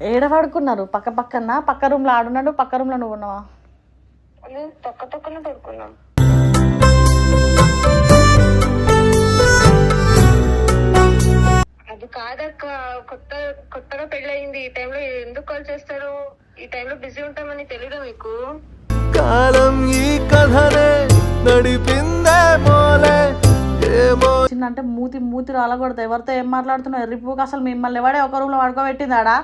ఏడ పడుకున్నారు పక్క పక్కన పక్క రూమ్లో ఆడున్నాడు పక్క రూమ్లో నువ్వు ఉన్నావా? లేదు పక్క పక్కన పడుకున్నాం. అది కాదక్క కొత్త కొత్తగా పెళ్ళయింది. ఈ టైంలో ఎందుకు కాల్ చేస్తారు? ఈ టైంలో బిజీ ఉంటామని తెలీదా మీకు? కాలం ఈ కథనే నడిపిందే మోలే అంటే మూతి మూతి రాలకూడదు ఎవరితో ఏం మాట్లాడుతున్నావు? ఎర్రిపోక అసలు మిమ్మల్ని ఎవడే ఒక రూమ్లో పడుకోబెట్టింది ఆడా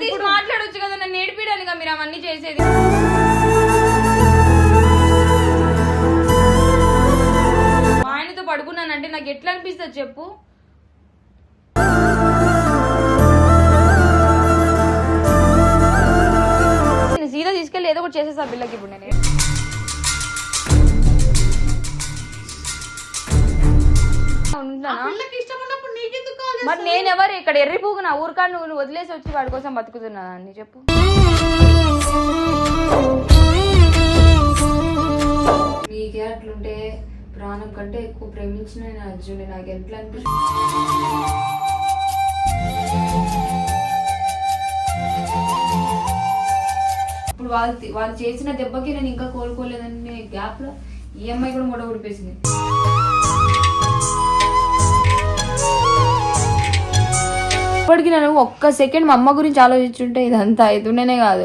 తీసి మాట్లాడొచ్చు కదా? నన్ను నేర్పియడానికా మీరు అవన్నీ చేసేది? మా ఆయనతో పడుకున్నానంటే నాకు ఎట్లా అనిపిస్తుంది చెప్పు? తీసుకెళ్ళి ఏదో ఒకటి చేసేసా పిల్లకి ఇప్పుడు నేను? మరి నేను ఎవరు ఇక్కడ ఎర్రిపోగు నా ఊరికా నువ్వు నువ్వు వదిలేసి వచ్చి వాడి కోసం బతుకుతున్నా అని చెప్పు. మీకే అట్లుంటే ప్రాణం కంటే ఎక్కువ ప్రేమించిన నేను అర్జున్ నాకు ఎట్లా అనిపిస్తుంది ఇప్పుడు వాళ్ళు వాళ్ళు చేసిన దెబ్బకి నేను ఇంకా కోలుకోలేదనే గ్యాప్లో ఈఎంఐ కూడా మూడ ఊడిపేసింది. ఇప్పటికి నేను ఒక్క సెకండ్ మా అమ్మ గురించి ఆలోచించుంటే ఇదంతా అవుతుండేనే కాదు.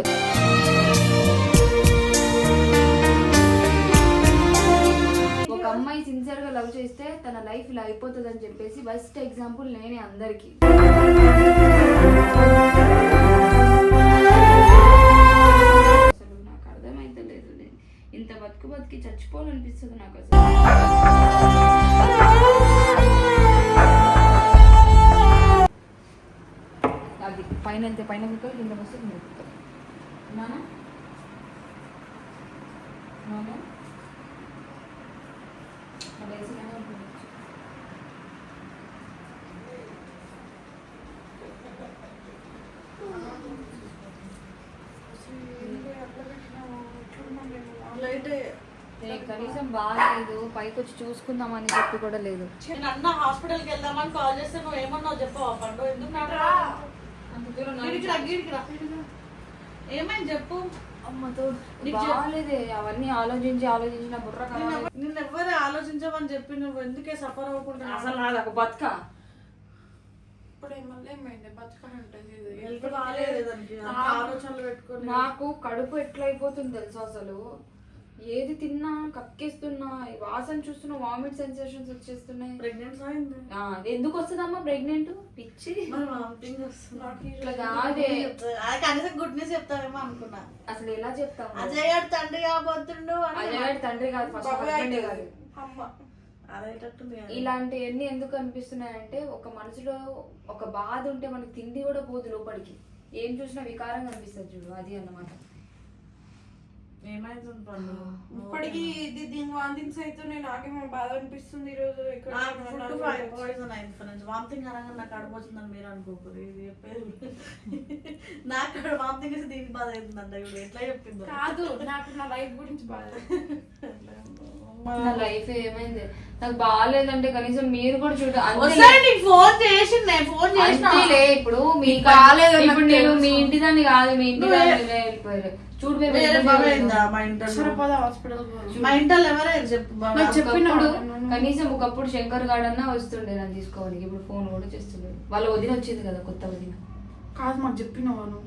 ఒక అమ్మాయి సిన్సియర్గా లవ్ చేస్తే తన లైఫ్ ఇలా అయిపోతుంది అని చెప్పేసి బెస్ట్ ఎగ్జాంపుల్ నేనే అందరికీ. ఇంత బతుకు బతికి చచ్చిపోవాలనిపిస్తుంది నాకు అసలు. అది పైన వెళ్తే పైన కుక్కలు కింద వస్తే కింద కుక్కలు నానా నానా అది వేసి కానీ ఉంటుంది. ఏ, కనీసం బాగాలేదు పైకి వచ్చి చూసుకుందామని చెప్పి కూడా లేదు. నేను అన్న హాస్పిటల్కి వెళ్దామని కాల్ చేస్తే నువ్వు ఏమన్నావు చెప్పవా పండు ఎందుకు. ఏమైంది చెప్పు? అమ్మతో బాగాలేదే అవన్నీ ఆలోచించి ఆలోచించి నా బుర్ర. నిన్ను ఎవ్వరు ఆలోచించమని చెప్పి నువ్వు ఎందుకే సఫర్ అవ్వకుండా అసలు నాది ఒక బతుక. ఇప్పుడు మళ్ళీ ఏమైంది? అంత ఆలోచనలు పెట్టుకొని. నాకు కడుపు ఎట్లా అయిపోతుంది తెలుసా అసలు? ఏది తిన్నా కక్కేస్తున్నా ఈ వాసన చూస్తున్నా వామిట్ సెన్సేషన్స్ వచ్చేస్తున్నాయి. ప్రెగ్నెన్సీ అయింది. ఆ, ఎందుకు వస్తుందమ్మా ప్రెగ్నెంట్ పిచ్చి. కనీసం గుడ్ న్యూస్ చెప్తావేమో అనుకున్నా. అసలు ఎలా చెప్తావు అజయ్ గారు తండ్రి కాబోతుండు అజయ్ గారి తండ్రి కాదు ఫస్ట్ కాదు. అమ్మ. ఇలాంటివన్నీ ఎందుకు అనిపిస్తున్నాయంటే ఒక మనసులో ఒక బాధ ఉంటే మనకి తిండి కూడా పోదు లోపలికి. ఏం చూసినా వికారంగా అనిపిస్తుంది చూడు అది అన్నమాట. ఇప్పటికి ఇది దీని వాంతింగ్స్ అయితే నాకేమో బాధ అనిపిస్తుంది ఈ రోజు ఇక్కడ ఫుడ్ పాయిజన్ అయింది ఫ్రెండ్స్ వామిటింగ్ అనగా నాకు కడుపు వచ్చిందని మీరు అనుకోకూడదు. ఇది చెప్పేది నాకు వామిటింగ్ వేసి దీనికి బాధ అవుతుందంట. ఇప్పుడు ఎట్లా చెప్పిందో. కాదు నాకు నా లైఫ్ గురించి బాధ. నా లైఫ్ ఏమైంది? నాకు బాగాలేదంటే కనీసం మీరు కూడా చూడ ఒకసారి నీకు ఫోన్ చేసి నేను ఫోన్ చేసిన. అంతేలే ఇప్పుడు మీ బాగాలేదని ఇప్పుడు నేను. మీ ఇంటి దాన్ని కాదు మీ ఇంటి వెళ్ళిపోయారు చూడు మేము వేరే ఎంత బాగా చేసాం. అయిందా మా ఇంటర్ సరిపోదా హాస్పిటల్ మా ఇంటర్ ఎవరైనా చెప్పు బాగా. నాకు చెప్పిన ఒకప్పుడు కనీసం ఒకప్పుడు శంకర్ గార్డ్ అన్నా వస్తుండే నన్ను తీసుకోవడానికి. ఇప్పుడు ఫోన్ కూడా చేస్తున్నాడు. వాళ్ళ వదిన వచ్చింది కదా కొత్త వదిన. కాదు మాకు చెప్పినావా నువ్వు.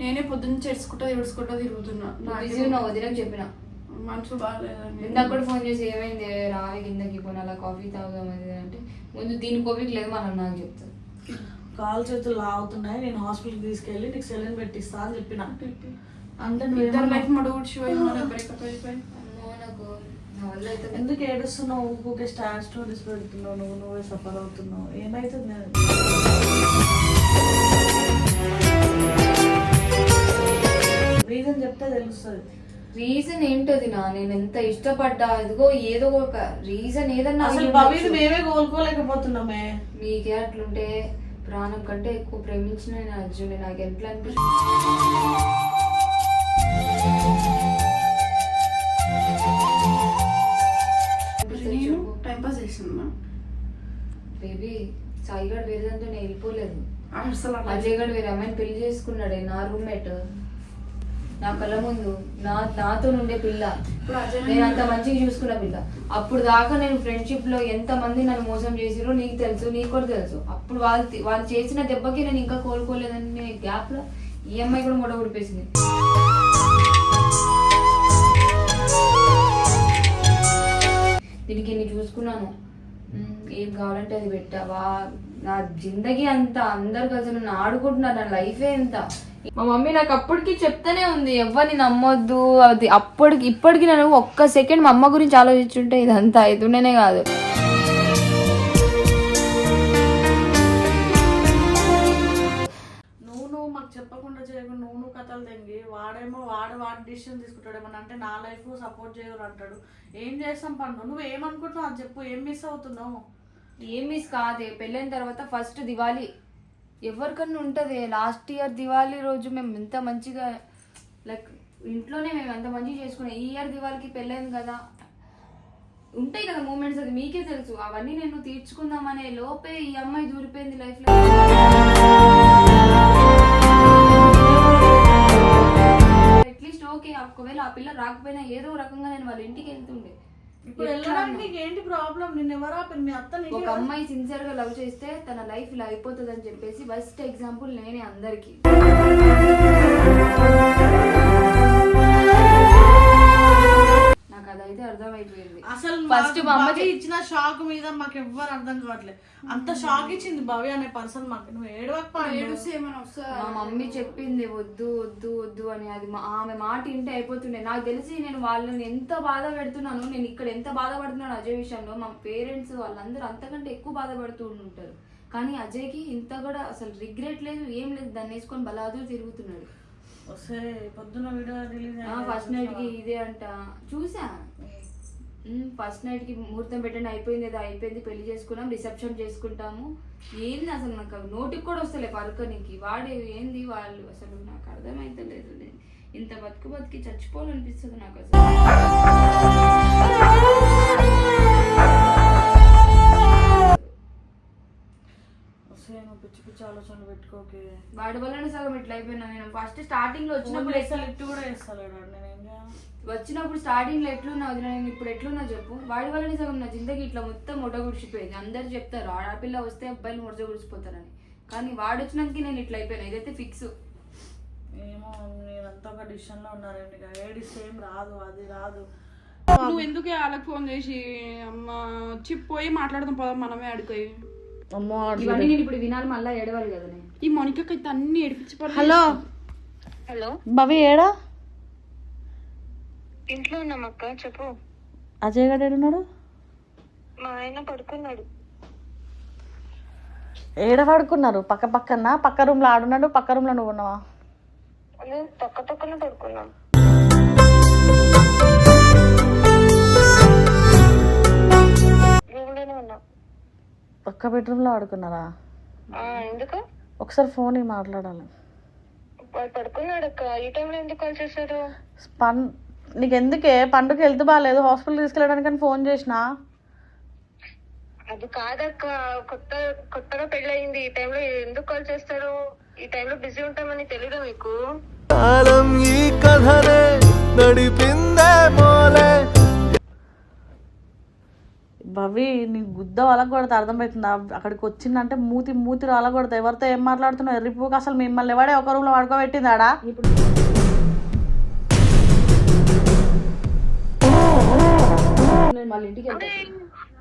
నేనే పొద్దున్న చేసుకుంటా ఏడుచుకుంటా తిరుగుతున్నా. వదినకు చెప్పిన. మనసు బాగాలేదని ఇందాక కూడా ఫోన్ చేసి ఏమైంది? రావి కిందకి పోనీ అలా కాఫీ తాగుదాం అది అంటే ముందు దీని కోపిక లేదు మనం నాకు చెప్తాను కాలు చేతులు లాగుతున్నాయి నేను హాస్పిటల్కి తీసుకెళ్ళి నీకు సెలైన్ పెట్టిస్తా అని చెప్పిన. అంటే ఇద్దరు లైఫ్ ఎందుకు ఏడుస్తున్నావు? ఊకే స్టార్ స్టోరీస్ పెడుతున్నావు నువ్వు నువ్వే సఫర్ అవుతున్నావు. ఏమైతుంది రీజన్ చెప్తే తెలుస్తుంది. రీజన్ ఏంటది నా? నేను ఎంత ఇష్టపడ్డా? ఇదిగో ఏదో ఒక రీజన్ ఏదన్నా అసలు. మేమే కోలుకోలేకపోతున్నామే. మీకే అట్లుంటే ప్రాణం కంటే ఎక్కువ ప్రేమించిన నేను అర్జున్. నాకు ఎట్లా అనిపిస్తుంది టైం పాస్ చేస్తున్నా బేబీ సాయిగాడు వేరేదంతో నేను వెళ్ళిపోలేదు. అసలు అజయ్ గడు వేరే అమ్మాయిని పెళ్ళి చేసుకున్నాడే నా రూమ్మేట్. నా కళ్ళ ముందు నా నాతో ఉండే పిల్ల. నేను అంత మంచిగా చూసుకున్న పిల్ల. అప్పుడు దాకా నేను ఫ్రెండ్షిప్లో ఎంత మంది నన్ను మోసం చేసిరో నీకు తెలుసు నీకు కూడా తెలుసు. అప్పుడు వాళ్ళు వాళ్ళు చేసిన దెబ్బకి నేను ఇంకా కోలుకోలేదని గ్యాప్లో ఈ అమ్మాయి కూడా మొడ ఉడిపేసింది దీనికి ఎన్ని చూసుకున్నాను. ఏం కావాలంటే అది పెట్టావా? నా జిందగీ అంతా అందరు కలిసి నన్ను ఆడుకుంటున్నారు నా లైఫే ఎంత మా మమ్మీ నాకు అప్పటికి చెప్తానే ఉంది ఎవరిని నమ్మొద్దు అది అప్పటికి ఇప్పటికి నేను ఒక్క సెకండ్ మా అమ్మ గురించి ఆలోచించుంటే ఇదంతా అవుతుండేనే కాదు. నువ్వు నువ్వు మాకు చెప్పకుండా చేయకుండా నువ్వు నువ్వు కథలు తెంగి వాడేమో వాడు వాడి డిసిషన్ తీసుకుంటాడు. ఏమన్నా అంటే నా లైఫ్ సపోర్ట్ చేయరు అంటాడు. ఏం చేస్తాం పండు? నువ్వు ఏమనుకుంటున్నావు? అది చెప్పు. ఏం మిస్ అవుతున్నావు? ఏం మిస్ కాదే. పెళ్ళైన తర్వాత ఫస్ట్ దివాళీ ఎవరికన్నా ఉంటుంది. లాస్ట్ ఇయర్ దివాళీ రోజు మేము ఎంత మంచిగా లైక్ ఇంట్లోనే మేము ఎంత మంచిగా చేసుకున్నాం ఈ ఇయర్ దివాళీకి పెళ్ళైంది కదా. ఉంటాయి కదా మూమెంట్స్ అది మీకే తెలుసు. అవన్నీ నేను తీర్చుకుందామనే లోపే ఈ అమ్మాయి దూరిపోయింది లైఫ్లో అట్లీస్ట్ ఓకే ఒకవేళ ఆ పిల్ల రాకపోయినా ఏదో రకంగా నేను వాళ్ళ ఇంటికి వెళ్తుండే. ఇప్పుడు వెళ్ళడానికి నీకు ఏంటి ప్రాబ్లం? నిన్ను ఎవరు ఆపారు? మీ అత్త నీకే ఒక అమ్మాయి సిన్సియర్గా లవ్ చేస్తే తన లైఫ్ ఇలా అయిపోతుంది అని చెప్పేసి బెస్ట్ ఎగ్జాంపుల్ నేనే అందరికి. అదైతే అర్థమైపోయింది. అసలు ఫస్ట్ మా ఇచ్చిన షాక్ మీద మాకు ఎవ్వరు అర్థం కావట్లేదు. అంత షాక్ ఇచ్చింది భవ్య అనే పర్సన్ మాకు. నువ్వు ఏడవక ఏడుస్తే ఏమైనా వస్తుందా? మా మమ్మీ చెప్పింది వద్దు వద్దు వద్దు అని అది ఆమె మాట ఇంటే అయిపోతుండే. నాకు తెలిసి నేను వాళ్ళని ఎంత బాధ పెడుతున్నాను నేను ఇక్కడ ఎంత బాధపడుతున్నాను అజయ్ విషయంలో మా పేరెంట్స్ వాళ్ళందరూ అంతకంటే ఎక్కువ బాధపడుతూ ఉంటారు కానీ అజయ్కి ఇంత కూడా అసలు రిగ్రెట్ లేదు ఏం లేదు. దాన్ని వేసుకొని బలాదు తిరుగుతున్నాడు. వస్తే పొద్దున్న వీడియో రిలీజ్ ఫస్ట్ నైట్కి ఇదే అంట. చూసా. ఫస్ట్ నైట్కి ముహూర్తం పెట్టండి అయిపోయింది ఏదో అయిపోయింది పెళ్ళి చేసుకున్నాం రిసెప్షన్ చేసుకుంటాము. ఏంది అసలు నాకు నోటికి కూడా వస్తలే పలకనికి వాడే ఏంది వాళ్ళు? అసలు నాకు అర్థమైతే లేదు. ఇంత బతుకు బతికి చచ్చిపోవాలనిపిస్తుంది నాకు అసలు. నువ్వు పిచ్చి పిచ్చి ఆలోచనలు పెట్టుకోకే. వాడి వల్లనే సగం ఇట్లా అయిపోయినా నేను. ఫస్ట్ స్టార్టింగ్లో వచ్చినప్పుడు లిఫ్ట్ కూడా వేస్తలేడు నేను వచ్చినప్పుడు స్టార్టింగ్లో ఎట్లున్నా వదిన నేను ఇప్పుడు ఎట్లున్నా చెప్పు. వాడి వల్లనే సగం నా జిందగీ ఇట్లా మొత్తం ముడ గుడిచిపోయింది అందరు చెప్తారు ఆడపిల్ల వస్తే అబ్బాయిలు ముడజ గుడిచిపోతారని కానీ వాడు వచ్చినాక నేను ఇట్లా అయిపోయినా. ఇదైతే ఫిక్స్. ఏమో మీరంతా ఒక డిసిషన్లో ఉన్నారండి ఇక ఏడిస్తే ఏం రాదు అది రాదు. నువ్వు ఎందుకు వాళ్ళకి ఫోన్ చేసి అమ్మ వచ్చి పోయి మాట్లాడదాం పోదాం మనమే అడుకోయి అమ్మో ఇవన్నీ నేను ఇప్పుడు వినాలి మళ్ళీ ఏడవాలి కదా ఈ మౌనికకి అయితే అన్ని ఏడిపించి. హలో. హలో. భవి ఏడా? ఇంట్లో ఉన్నాం అక్క చెప్పు. అజయ్ గడ్ ఏడున్నాడు? మా ఆయన పడుకున్నాడు. ఏడ పడుకున్నారు? పక్క పక్కన? పక్క రూమ్లో ఆడున్నాడు పక్క రూమ్లో నువ్వు ఉన్నావా? పక్క పక్కన పడుకున్నాం. పక్క బెడ్రూమ్లో ఆడుకున్నారా? ఆ, ఎందుకు? ఒకసారి ఫోన్ మాట్లాడాలి. పడుకున్నాడు అక్క ఈ టైంలో ఎందుకు కాల్ చేశారు? పన్ నీకు ఎందుకే పండుగ హెల్త్ బాగాలేదు హాస్పిటల్ తీసుకెళ్ళడానికి ఫోన్ చేసిన? అది కాదక్క. కొత్త కొత్తగా పెళ్ళయింది. ఈ టైంలో ఎందుకు కాల్ చేస్తారు? ఈ టైంలో బిజీ ఉంటామని తెలీదు మీకు? కాలం ఈ కథనే నడిపిందే మోలే భవి నీ గుద్ద వలగొడతా అర్థమవుతుందా అక్కడికి వచ్చిందంటే మూతి మూతి వలగొడతా ఎవరితో ఏం మాట్లాడుతున్నావు? ఎర్రిపోక అసలు మిమ్మల్ని ఎవడే ఒక రూమ్లో పడుకోబెట్టింది ఆడా నేను వాళ్ళ ఇంటికి అంటే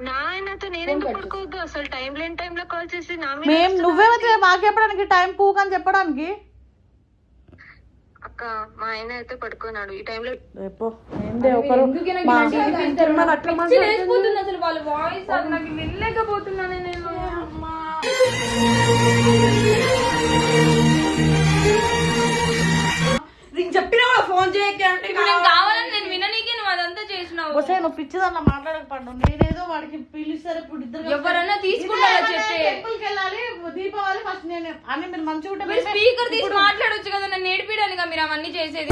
నా ఆయనతో నేను ఎందుకు పడుకోవద్దు? అసలు టైం లేని టైంలో కాల్ చేసి నా మీద మేం నువ్వే మాకు చెప్పడానికి టైం పూక్ అని చెప్పడానికి? అక్క మా ఆయన అయితే పడుకున్నాడు. ఈ టైంలో రేపు. ఏందే ఒకరు ఎందుకే నాకు ఇలాంటి వినిపిస్తారు? పిచ్చి లేచిపోతుంది అసలు వాళ్ళ వాయిస్ అది నాకు వినలేకపోతున్నానే నేను. నీకు చెప్పినా కూడా ఫోన్ చేయక అంటే ఇప్పుడు నేను కావాలని నేను వస్తే నువ్వు పిచ్చిదన్న మాట్లాడకపోండు నేనేదో వాడికి పిలిస్తారు ఇప్పుడు ఇద్దరు ఎవరన్నా తీసుకుంటారా చెప్తే. టెంపుల్కి వెళ్ళాలి దీపావళి ఫస్ట్ నేను అని మీరు మంచిగా ఉంటే స్పీకర్ తీసి మాట్లాడొచ్చు కదా నన్ను నేర్పించడానికి మీరు అవన్నీ చేసేది.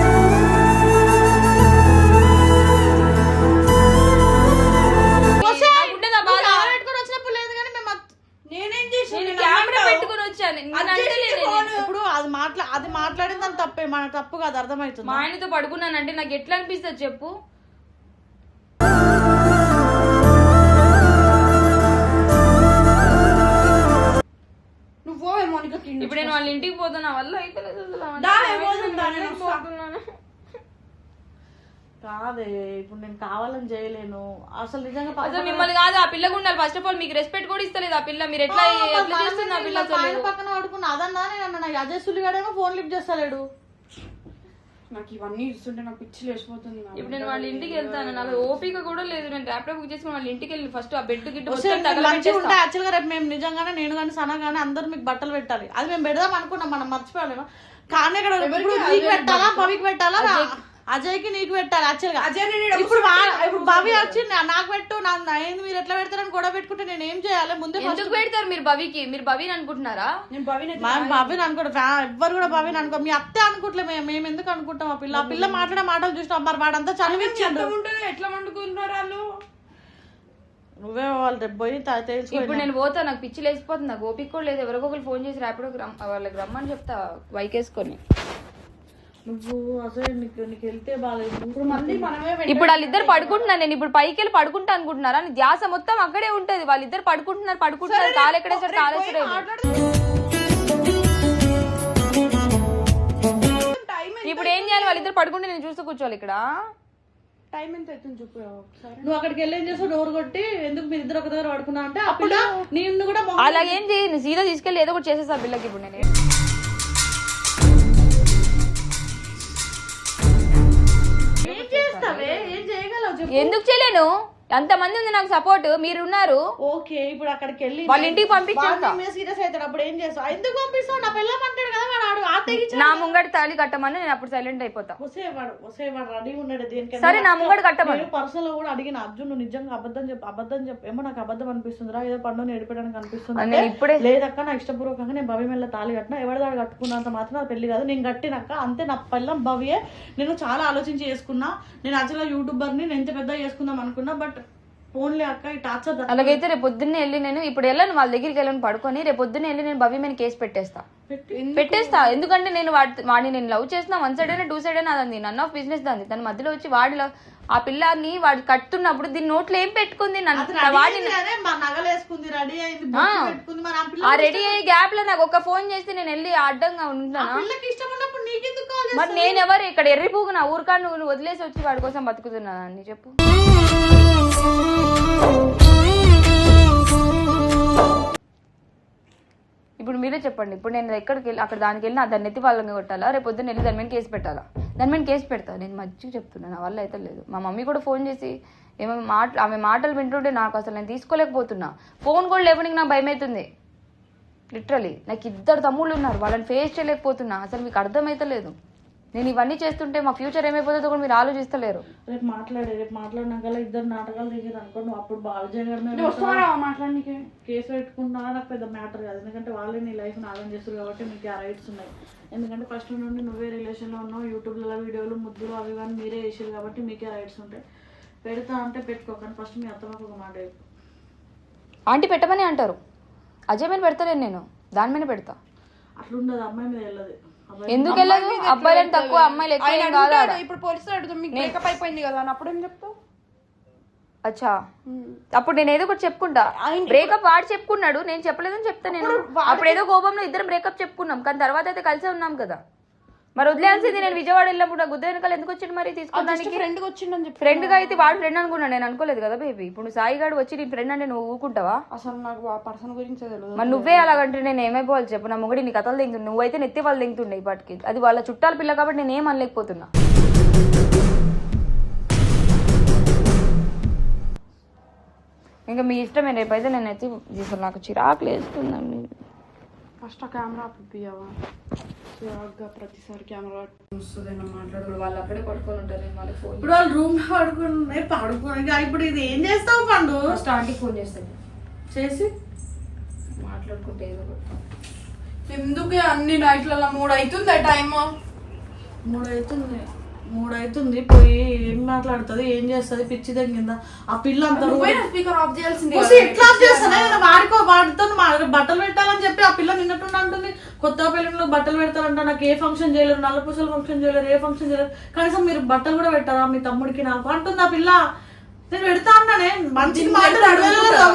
ఇప్పుడు అది మాట్లా అది మాట్లాడిందని తప్పే. మన తప్పు కాదు అర్థమవుతుంది? మా ఆయనతో పడుకున్నానంటే నాకు ఎట్లా అనిపిస్తుంది చెప్పు? ఇప్పుడు నేను వాళ్ళ ఇంటికి పోతున్నా వల్ల అయితే పోతున్నాను. కాదే ఇప్పుడు నేను కావాలని చేయలేను. అసలు నిజంగా అసలు మిమ్మల్ని కాదు ఆ పిల్లగా ఉండాలి ఫస్ట్ ఆఫ్ ఆల్ మీకు రెస్పెక్ట్ కూడా ఇస్తలేదు ఆ పిల్ల. మీరు ఎట్లా చేస్తుంది ఆ పిల్ల పక్కన పడుకున్నా అదన్నా నేను అజయ్ సుల్లిగాడేమో ఫోన్ లిఫ్ట్ చేస్తలేడు. నాకు ఇవన్నీ ఇస్తుంటే నాకు పిచ్చి లేచిపోతుంది. ఇప్పుడు నేను వాళ్ళ ఇంటికి వెళ్తాను. నాకు ఓపిక కూడా లేదు. నేను ర్యాపిడో బుక్ చేసుకుని వాళ్ళ ఇంటికి వెళ్ళి ఫస్ట్ ఆ బెడ్ గిట్ట మంచిగా ఉంటే యాక్చువల్గా రేపు మేము నిజంగానే నేను కానీ సన కానీ అందరు మీకు బట్టలు పెట్టాలి. అది మేము పెడదాం అనుకున్నాం. మనం మర్చిపోలేము కానీ ఇక్కడ పెట్టాలా? భవికి పెట్టాలా? అజయ్కి నీకు పెట్టాలి యాక్చువల్గా. అజయ్ నేను ఇప్పుడు వా- ఇప్పుడు భవి వచ్చి నా- నాకు పెట్టు నా నా ఏంది మీరు ఎట్లా పెడతారని గొడవ పెట్టుకుంటే నేను ఏం చేయాలి? ముందే ఎందుకు పెడతారు మీరు భవికి మీరు భవిని అనుకుంటున్నారా? నేను భవిని మా బాబీని అనుకోడు ఎవ్వరు కూడా బాబీని అనుకో మీ అత్తే అనుకుంటలే మేము మేము ఎందుకు అనుకుంటాం ఆ పిల్ల? ఆ పిల్ల మాట్లాడే మాటలు చూసినాం మరి వాడంతా చదివించాడు ఎంత ఉంటుంది ఎట్లా వండుకున్నారు వాళ్ళు? నువ్వే వాళ్ళు రేపు పోయి త- తెలుసుకో ఇప్పుడు నేను పోతా నాకు పిచ్చి లేచిపోతుంది నాకు ఓపిక కూడా లేదు. ఎవరికో ఒకరు ఫోన్ చేసి ర్యాపిడో వాళ్ళకి రమ్మని చెప్తా బైక్ వేసుకొని నువ్వు అసలు నీకు నీకు వెళ్తే బాగాలేదు ఇప్పుడు మంది మనమే ఇప్పుడు వాళ్ళిద్దరు పడుకుంటున్నారు. నేను ఇప్పుడు పైకి వెళ్ళి పడుకుంటా అనుకుంటున్నారా? ధ్యాస మొత్తం అక్కడే ఉంటది. వాళ్ళిద్దరు పడుకుంటున్నారు పడుకుంటున్నారు. కాలు ఎక్కడేసారు కాలు టైం ఇప్పుడు ఏం చేయాలి? వాళ్ళిద్దరు పడుకుంటే నేను చూస్తూ కూర్చోవాలి ఇక్కడ. టైం ఎంత అవుతుంది చెప్పు ఒకసారి. నువ్వు అక్కడికి వెళ్ళి ఏం చేస్తావు? డోర్ కొట్టి ఎందుకు మీరు ఇద్దరు ఒక దగ్గర పడుకున్నా అంటే పిల్ల నిన్ను కూడా అలాగేం చేయి నేను సీదా తీసుకెళ్ళి ఏదో ఒకటి చేసేసా పిల్లకి ఇప్పుడు నేను ఎందుకు చేయలేను? అంతమంది ఉంది నాకు సపోర్ట్ మీరు ఉన్నారు ఓకే ఇప్పుడు అక్కడికి వెళ్ళి వాళ్ళ ఇంటికి పంపించేస్తా సీరియస్ అవుతాడు అప్పుడు ఏం చేస్తావు? ఎందుకు పంపిస్తావు? నా పిల్ల అంటాడు కదా వాడు నా ముంగడి తాళి కట్టమని నేను అప్పుడు సైలెంట్ అయిపోతా. వసే వాడు వసే వాడు రెడీ ఉన్నాడు దేనికైనా సరే నా ముంగడి కట్టమని. నేను పర్సనల్ కూడా అడిగిన అర్జున్ నువ్వు నిజంగా అబద్ధం చెప్పు అబద్ధం చెప్పు. ఏమో నాకు అబద్ధం అనిపిస్తుందిరా ఏదో పండు నేర్పడానికి అనిపిస్తుంది. నేను ఇప్పుడే లేదక్క నా ఇష్టపూర్వకంగా నేను భవి మెల్ల తాళి కట్టినా ఎవరి దాడు కట్టుకున్నంత మాత్రం నా పెళ్ళి కాదు. నేను కట్టినాక అంతే నా పిల్లం భవియే. నేను చాలా ఆలోచించి చేసుకున్నా. నేను యాక్చువల్గా యూట్యూబర్ని నేను ఎంత పెద్ద చేసుకుందాం అనుకున్నా బట్ అక్క ఈ టార్చర్ అలాగైతే రేపు పొద్దున్నే వెళ్ళి నేను ఇప్పుడు వెళ్ళను వాళ్ళ దగ్గరికి వెళ్ళను పడుకొని రేపు పొద్దున్నే వెళ్ళి నేను భవి మీద కేసు పెట్టేస్తా. పెట్టేస్తా. ఎందుకంటే నేను వాడి వాడిని నేను లవ్ చేసిన వన్ సైడ్ అయినా టూ సైడ్ అయినా అదంది నన్ ఆఫ్ బిజినెస్ దాన్ని తన మధ్యలో వచ్చి వాడి ఆ పిల్లాన్ని వాడు కట్టున్నప్పుడు దీని నోట్లో ఏం పెట్టుకుంది? ఆ. రెడీ అయ్యే గ్యాప్లో నాకు ఒక ఫోన్ చేస్తే నేను వెళ్ళి అడ్డంగా ఉంటానా? పిల్లకి ఇష్టం ఉన్నప్పుడు నీకెందుకు కావాలి మరి నేను ఎవరు ఇక్కడ ఎర్రిపోగు నా ఊరికా నువ్వు నువ్వు వదిలేసి వచ్చి వాడి కోసం బతుకుతున్నాను చెప్పు. ఇప్పుడు మీరే చెప్పండి. ఇప్పుడు నేను ఎక్కడికి వెళ్ళి అక్కడ దానికి వెళ్ళినా దాన్ని ఎత్తి వాళ్ళని కొట్టాలా? రేపు పొద్దున్న వెళ్ళి దాని మీద కేసు పెట్టాలా? దాని మీద కేసు పెడతా. నేను మంచిగా చెప్తున్నాను నా వల్ల అయితే లేదు. మా మమ్మీ కూడా ఫోన్ చేసి ఏమో మాట ఆమె మాటలు వింటుంటే నాకు అసలు నేను తీసుకోలేకపోతున్నా. ఫోన్ కూడా లేవడానికి నాకు భయం అవుతుంది లిటరలీ. నాకు ఇద్దరు తమ్ముళ్ళు ఉన్నారు. వాళ్ళని ఫేస్ చేయలేకపోతున్నా. అసలు మీకు అర్థమైతే లేదు నేను ఇవన్నీ చేస్తుంటే మా ఫ్యూచర్ ఏమైపోతుందో కూడా మీరు ఆలోచిస్తలేరు. రేపు మాట్లాడే రేపు మాట్లాడినాక ఇద్దరు నాటకాలు దిగారు అనుకో నువ్వు అప్పుడు బాగా వస్తారా మాట్లాడడానికి కేసు పెట్టుకున్నా నాకు పెద్ద మ్యాటర్ కాదు. ఎందుకంటే వాళ్ళే నీ లైఫ్ నాగం చేస్తారు కాబట్టి మీకు ఆ రైట్స్ ఉన్నాయి. ఎందుకంటే ఫస్ట్ నుండి నువ్వే రిలేషన్లో ఉన్నావు యూట్యూబ్లో వీడియోలు ముద్దులు అవి కానీ మీరే చేసారు కాబట్టి మీకే రైట్స్ ఉంటాయి. పెడతా అంటే పెట్టుకోకండి ఫస్ట్ మీ అత్తమ్మకు ఒక మాట ఆంటీ పెట్టమని అంటారు. అజయ్ మీద పెడతలేను నేను. దాని మీద పెడతా. అట్లుండదు అమ్మాయి మీద వెళ్ళదు. ఎందుకు వెళ్ళదు? అబ్బాయిలను తక్కువ అమ్మాయిలు ఎక్కువ కాదు. ఇప్పుడు పోలీసులు అడుగుతాం మీకు బ్రేకప్ అయిపోయింది కదా అని అప్పుడు ఏం చెప్తావు? అచ్చా. అప్పుడు నేను ఏదో ఒకటి చెప్పుకుంటా. బ్రేకప్ వాడు చెప్పుకున్నాడు నేను చెప్పలేదని చెప్తా నేను. అప్పుడు ఏదో కోపంలో ఇద్దరం బ్రేకప్ చెప్పుకున్నాం. కానీ తర్వాత అయితే కలిసే ఉన్నాం కదా. మరి వదిలేయాల్సింది నేను విజయవాడ వెళ్ళినప్పుడు గుద్ద వెనకాల ఎందుకు వచ్చిండు మరి తీసుకోవడానికి? ఫ్రెండ్కి వచ్చిందని చెప్పి ఫ్రెండ్గా అయితే వాడు ఫ్రెండ్ అనుకున్నాను నేను అనుకోలేదు కదా బేబీ ఇప్పుడు నువ్వు సాయి గాడు వచ్చి నీ ఫ్రెండ్ అంటే నువ్వు ఊకుంటావా అసలు నాకు ఆ పర్సన్ గురించి తెలియదు మరి నువ్వే అలాగంటే నేను ఏమైపోవాలి చెప్పు? నా మొగడి నీ కథలు దింగుతుండే నువ్వైతే నెత్తి వాళ్ళు దింగుతుండే ఇప్పటికి. అది వాళ్ళ చుట్టాల పిల్ల కాబట్టి నేను ఏం అనలేకపోతున్నా. ఇంకా మీ ఇష్టమే రేపైతే నేను ఎత్తి అసలు నాకు చిరాకు లేస్తుందండి. ఫస్ట్ ఆ కెమెరా పియ్యవా చిరాగ్గా ప్రతిసారి కెమెరా వస్తుందేమో మాట్లాడు వాళ్ళు అక్కడే పడుకొని ఉంటారు వాళ్ళకి ఫోన్? ఇప్పుడు వాళ్ళు రూమ్ పడుకునే పడుకుని ఇక ఇప్పుడు ఇది ఏం చేస్తావు పండు? ఫస్ట్ ఆంటీకి ఫోన్ చేస్తాను. చేసి? మాట్లాడుకుంటే ఏదో. ఎందుకు అన్ని నైట్లలో మూడు అవుతుంది టైం మూడు అవుతుంది మూడు అవుతుంది పోయి ఏం మాట్లాడుతుంది ఏం చేస్తుంది పిచ్చి తగ్గిందా ఆ పిల్ల అంత స్పీకర్ ఆఫ్ చేయాల్సింది ఎట్లా చేస్తానే వాడికో వాడితో మా- బట్టలు పెట్టాలని చెప్పి ఆ పిల్ల ఎట్లా అంటుంది కొత్త పెళ్ళిలో బట్టలు పెడతారంట నాకు ఏ ఫంక్షన్ చేయలేరు నల్ల పూసలు ఫంక్షన్ చేయలేరు ఏ ఫంక్షన్ చేయలేరు. కనీసం మీరు బట్టలు కూడా పెట్టారా మీ తమ్ముడికి నాకు అంటుంది ఆ పిల్ల? నేను పెడతా అన్నానే మంచి మాట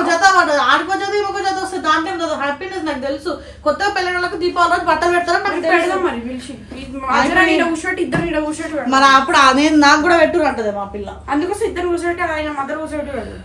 జత ఆడికో జత ఇంకో జత వస్తే దాంట్లో కదా హ్యాపీనెస్ నాకు తెలుసు. కొత్త పెళ్ళిళ్ళకు దీపావళి రోజు బట్టలు పెడతారని నాకు తెలుసు. మరి కూర్చోటి ఇద్దరు కూర్చోటి. మరి అప్పుడు నేను నాకు కూడా పెట్టురు అంటది మా పిల్ల. అందుకోసం ఇద్దరు కూర్చోటి ఆయన మదర్ కూర్చోటి చూద్దాం.